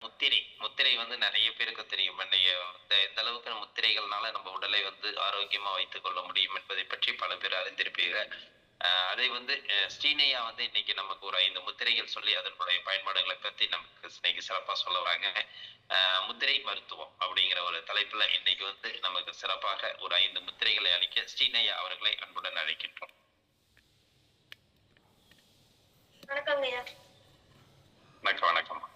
முத்திரை முத்திரை வந்து நிறைய பேருக்கு தெரியும். எந்த அளவுக்கு முத்திரைகள்னால நம்ம உடலை வந்து ஆரோக்கியமா வைத்துக் கொள்ள முடியும் என்பதை பற்றி பல பேர் அறிந்திருப்பீர்கள். அதை வந்து ஸ்ரீனையா வந்து இன்னைக்கு நமக்கு ஒரு ஐந்து முத்திரைகள் சொல்லி அதனுடைய பயன்பாடுகளை பத்தி நமக்கு இன்னைக்கு சிறப்பா சொல்ல வராங்க. ஆஹ் முத்திரை மருத்துவம் அப்படிங்கிற ஒரு தலைப்புல இன்னைக்கு வந்து நமக்கு சிறப்பாக ஒரு ஐந்து முத்திரைகளை அளிக்க ஸ்ரீனையா அவர்களை அன்புடன் அழைக்கின்றோம். ஐயா வணக்கம் வணக்கம்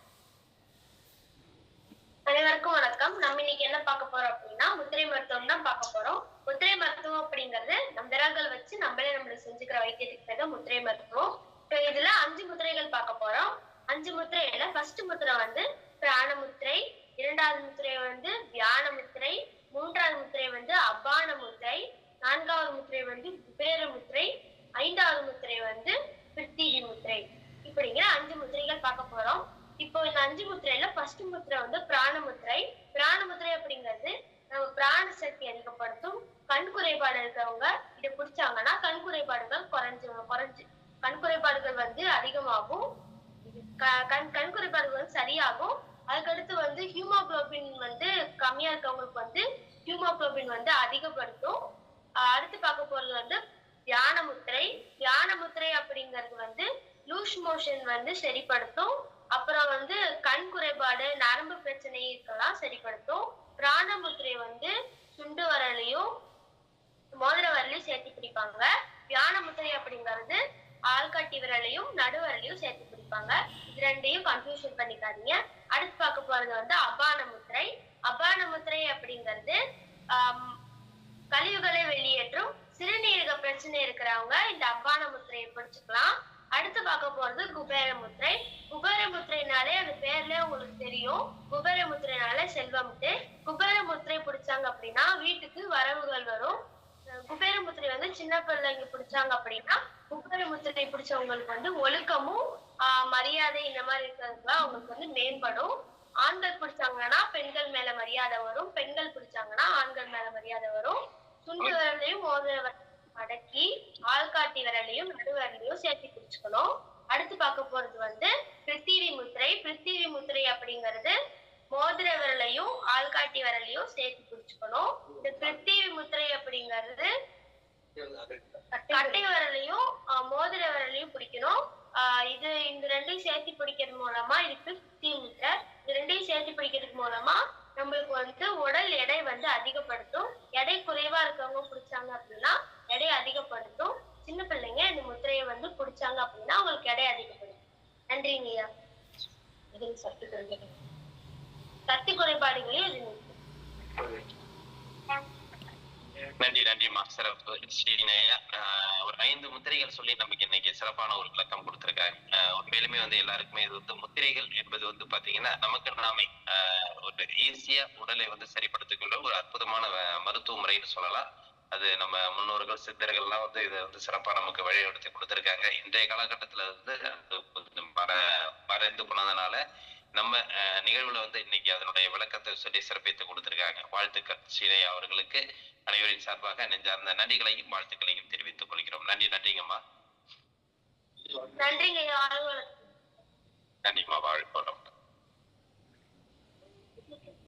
அனைவருக்கும் வணக்கம் நம்ம இன்னைக்கு என்ன பார்க்க போறோம் அப்படின்னா முத்திரை மருத்துவம் தான் பார்க்க போறோம். முத்திரை மருத்துவம் அப்படிங்கிறது நம்ம விரல்கள் வச்சு நம்மளே நம்மள செஞ்சுக்கிற வைத்தியத்துக்கு பேர் முத்திரை மருத்துவம். இப்போ இதுல அஞ்சு முத்திரைகள் பார்க்க போறோம். அஞ்சு முத்திரையில ஃபர்ஸ்ட் முத்திரை வந்து பிராண முத்திரை இரண்டாவது முத்திரை வந்து தியான முத்திரை மூன்றாவது முத்திரை வந்து அபான முத்திரை நான்காவது முத்திரை வந்து குபேர முத்திரை ஐந்தாவது முத்திரை வந்து பிருத்திகி முத்திரை. இப்படிங்கிற அஞ்சு முத்திரைகள் பார்க்க போறோம். இப்போ இந்த அஞ்சு முத்திரையில ஃபர்ஸ்ட் முத்திரை வந்து பிராண முத்திரை பிராண முத்திரை அப்படிங்கிறது நம்ம பிராண சக்தி அதிகப்படுத்தும் கண் குறைபாடு இருக்கிறவங்க இதை பிடிச்சாங்கன்னா கண் குறைபாடுகள் குறைஞ்சு குறைஞ்சு. கண் குறைபாடுகள் வந்து அதிகமாகும். க- கண் கண் குறைபாடுகள் வந்து சரியாகும். அதுக்கடுத்து வந்து ஹியூமோக்ளோபின் வந்து கம்மியா இருக்கவங்களுக்கு வந்து ஹியூமோக்ளோபின் வந்து அதிகப்படுத்தும். அடுத்து பார்க்க போறது வந்து தியான முத்திரை. தியான முத்திரை அப்படிங்கிறது வந்து லூஸ் மோஷன் வந்து சரிப்படுத்தும். அப்புறம் வந்து கண் குறைபாடு நரம்பு பிரச்சனை இருக்கலாம் சரிப்படுத்தும். பிராண முத்திரை வந்து சுண்டு வரலையும் மோதிர சேர்த்து பிடிப்பாங்க. தியான முத்திரை அப்படிங்கிறது ஆள்காட்டி விரலையும் நடுவரலையும் சேர்த்து பிடிப்பாங்க. இது ரெண்டையும் கன்ஃபியூஷன் பண்ணிக்காதீங்க. அடுத்து பார்க்க போறது வந்து அபான முத்திரை. அபான முத்திரை அப்படிங்கிறது கழிவுகளை வெளியேற்றும் சிறுநீரக பிரச்சனை இருக்கிறவங்க இந்த அபான முத்திரையை பிடிச்சுக்கலாம். அடுத்து பார்க்க போறது குபேர முத்திரை. குபேர முத்திரைனாலே அந்த பேர்லயே உங்களுக்கு தெரியும். குபேர முத்திரைனால செல்வம்ட்டு குபேர முத்திரை பிடிச்சாங்க அப்படின்னா வீட்டுக்கு வரவுகள் வரும் அஹ் குபேர முத்திரை வந்து சின்ன பிள்ளைங்க பிடிச்சாங்க அப்படின்னா முப்பது முத்திரை பிடிச்சவங்களுக்கு வந்து ஒழுக்கமும் ஆஹ் மரியாதை இந்த மாதிரி இருக்கிறதுக்குலாம் அவங்களுக்கு வந்து மேம்படும். ஆண்கள் பிடிச்சாங்கன்னா பெண்கள் மேல மரியாதை வரும். பெண்கள் பிடிச்சாங்கன்னா ஆண்கள் மேல மரியாதை வரும். சுண்டு விரலையும் மோதிர விரலையும் மடக்கி ஆள்காட்டி விரலையும் நடுவிரலையும் சேர்த்து பிடிச்சுக்கணும். அடுத்து பார்க்க போறது வந்து பிருத்திவி முத்திரை. பிருத்திவி முத்திரை அப்படிங்கிறது மோதிர விரலையும் ஆள்காட்டி விரலையும் சேர்த்து பிடிச்சுக்கணும். இந்த பிருத்திவி முத்திரை அப்படிங்கிறது கட்டை விரலையும் மோதிர விரலையும் பிடிக்கணும். இது இந்த ரெண்டையும் சேர்த்து பிடிக்கிறது மூலமா இது பிருத்தி முத்திரை இது ரெண்டையும் சேர்த்து பிடிக்கிறது மூலமா நம்மளுக்கு வந்து உடல் எடை வந்து அதிகப்படுத்தும். எடை குறைவா இருக்கவங்க பிடிச்சாங்க அப்படின்னா எடை அதிகப்படுத்தும். சின்ன பிள்ளைங்க இந்த முத்திரையை வந்து பிடிச்சாங்க அப்படின்னா அவங்களுக்கு எடை அதிகப்படுத்தும். நன்றிங்க ஐயா சத்து குறைபாடுகளையும் இது சிறப்பு. ஸ்ரீநேயா ஆஹ் ஒரு ஐந்து முத்திரைகள் சொல்லி நமக்கு இன்னைக்கு சிறப்பான ஒரு விளக்கம் கொடுத்திருக்காங்க உண்மையிலுமே வந்து எல்லாருக்குமே இது வந்து முத்திரைகள் என்பது வந்து பாத்தீங்கன்னா நமக்கு நாமே ஒரு ஈஸியா உடலை வந்து சரிப்படுத்திக்கொள்ள ஒரு அற்புதமான மருத்துவ முறைன்னு சொல்லலாம். அது நம்ம முன்னோர்கள் சித்தர்கள்லாம் வந்து இதை வந்து சிறப்பா நமக்கு வழிநடத்தி கொடுத்திருக்காங்க. இன்றைய காலகட்டத்துல வந்து கொஞ்சம் மற மறைந்து போனதுனால நம்ம நிகழ்வுல வந்து இன்னைக்கு அதனுடைய விளக்கத்தை சொல்லி சிறப்பித்து கொடுத்திருக்காங்க. வாழ்த்துக்கள் சீனையா அவர்களுக்கு. அனைவரின் சார்பாக நெஞ்சார்ந்த நன்றிகளையும் வாழ்த்துக்களையும் தெரிவித்துக் கொள்கிறோம். நன்றி நன்றிங்கம்மா. நன்றிங்க நன்றிம்மா வாழ்க்கோளம்